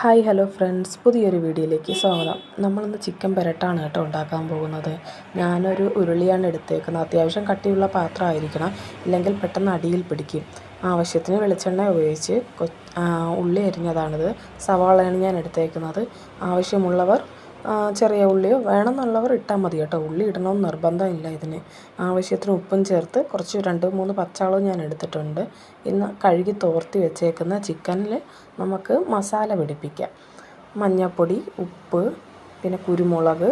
Hi hello friends. പുതിയൊരു വീഡിയോയിലേക്ക് സ്വാഗതം. നമ്മളിന്ന് ചിക്കൻ പെരട്ടാണ് കേട്ടോ ഉണ്ടാക്കാൻ പോകുന്നത്. ഞാനൊരു ഉരുളിയാണ് എടുത്തേക്കുന്നത്. അത്യാവശ്യം കട്ടിയുള്ള പാത്രമായിരിക്കണം. ഇല്ലെങ്കിൽ പെട്ടെന്ന് അടിയിൽ പിടിക്കും. ആവശ്യത്തിന് വെളിച്ചെണ്ണ ഉപയോഗിച്ച് ഉള്ളി അരിഞ്ഞതാണിത്. സവാളയാണ് ഞാൻ എടുത്തേക്കുന്നത്. ആവശ്യമുള്ളവർ ചെറിയ ഉള്ളിയോ? വേണമെന്നുള്ളവർ ഇട്ടാൽ മതി കേട്ടോ. ഉള്ളി ഇടണമെന്ന് നിർബന്ധമില്ല ഇതിന്. ആവശ്യത്തിന് ഉപ്പും ചേർത്ത് കുറച്ച് രണ്ട് മൂന്ന് പച്ചാളവും ഞാൻ എടുത്തിട്ടുണ്ട്. ഇന്ന് കഴുകി തോർത്തി വെച്ചേക്കുന്ന ചിക്കനിൽ നമുക്ക് മസാല പിടിപ്പിക്കാം. മഞ്ഞൾപ്പൊടി ഉപ്പ് പിന്നെ കുരുമുളക്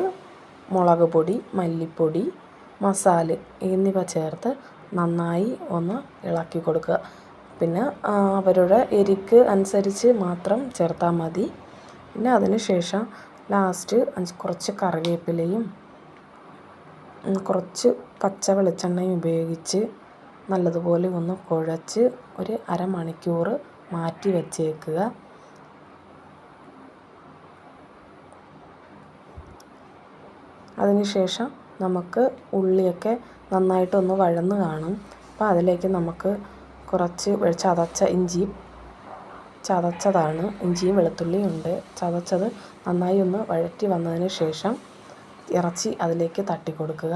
മുളക് പൊടി മല്ലിപ്പൊടി മസാല എന്നിവ ചേർത്ത് നന്നായി ഒന്ന് ഇളക്കി കൊടുക്കുക. പിന്നെ അവരുടെ എരിക്ക് അനുസരിച്ച് മാത്രം ചേർത്താൽ മതി. പിന്നെ അതിന് ശേഷം ലാസ്റ്റ് കുറച്ച് കറിവേപ്പിലയും കുറച്ച് പച്ച വെളിച്ചെണ്ണയും ഉപയോഗിച്ച് നല്ലതുപോലെ ഒന്ന് കുഴച്ച് ഒരു അരമണിക്കൂർ മാറ്റി വച്ചേക്കുക. അതിനുശേഷം നമുക്ക് ഉള്ളിയൊക്കെ നന്നായിട്ടൊന്ന് വഴന്ന് കാണും. അപ്പോൾ അതിലേക്ക് നമുക്ക് കുറച്ച് ചതച്ച ഇഞ്ചി ചതച്ചതാണ്. ഇഞ്ചിയും വെളുത്തുള്ളിയും ഉണ്ട്. ചതച്ചത് നന്നായി ഒന്ന് വഴറ്റി വന്നതിന് ശേഷം ഇറച്ചി അതിലേക്ക് തട്ടി കൊടുക്കുക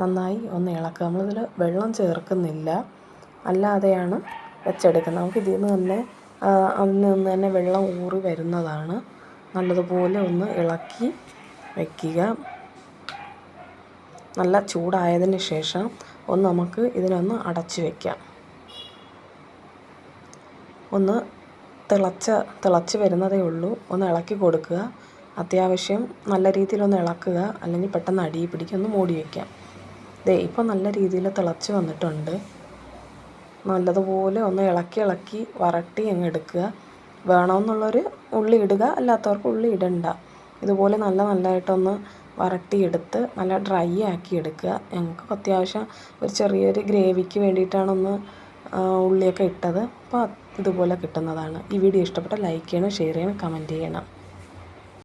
നന്നായി ഒന്ന് ഇളക്കുക. നമ്മളിതിൽ വെള്ളം ചേർക്കുന്നില്ല. അല്ലാതെയാണ് വെച്ചെടുക്കുന്നത്. നമുക്ക് ഇതിൽ നിന്ന് തന്നെ അതിൽ നിന്ന് തന്നെ വെള്ളം ഊറി വരുന്നതാണ്. നല്ലതുപോലെ ഒന്ന് ഇളക്കി വയ്ക്കുക നല്ല ചൂടായതിന് ശേഷം ഒന്ന് നമുക്ക് ഇതിനൊന്ന് അടച്ചു വയ്ക്കാം ഒന്ന് തിളച്ച തിളച്ച് വരുന്നതേ ഉള്ളൂ. ഒന്ന് ഇളക്കി കൊടുക്കുക. അത്യാവശ്യം നല്ല രീതിയിലൊന്ന് ഇളക്കുക. അല്ലെങ്കിൽ പെട്ടെന്ന് അടിയിൽ പിടിക്കും ഒന്ന് മൂടി വയ്ക്കാം. ദേ ഇപ്പോൾ നല്ല രീതിയിൽ തിളച്ച് വന്നിട്ടുണ്ട്. നല്ലതുപോലെ ഒന്ന് ഇളക്കി ഇളക്കി വരട്ടി അങ്ങ് എടുക്കുക. വേണമെന്നുള്ളവർ ഉള്ളി ഇടുക. അല്ലാത്തവർക്ക് ഉള്ളി ഇടണ്ട. ഇതുപോലെ നല്ല നല്ലതായിട്ടൊന്ന് വരട്ടിയെടുത്ത് നല്ല ഡ്രൈ ആക്കി എടുക്കുക. ഞങ്ങൾക്ക് അത്യാവശ്യം ഒരു ചെറിയൊരു ഗ്രേവിക്ക് വേണ്ടിയിട്ടാണ് ഒന്ന് ഉള്ളിയൊക്കെ ഇട്ടത്. അപ്പോൾ ഇതുപോലെ കിട്ടുന്നതാണ്. ഈ വീഡിയോ ഇഷ്ടപ്പെട്ടാൽ ലൈക്ക് ചെയ്യണം ഷെയർ ചെയ്യണം കമന്റ് ചെയ്യണം.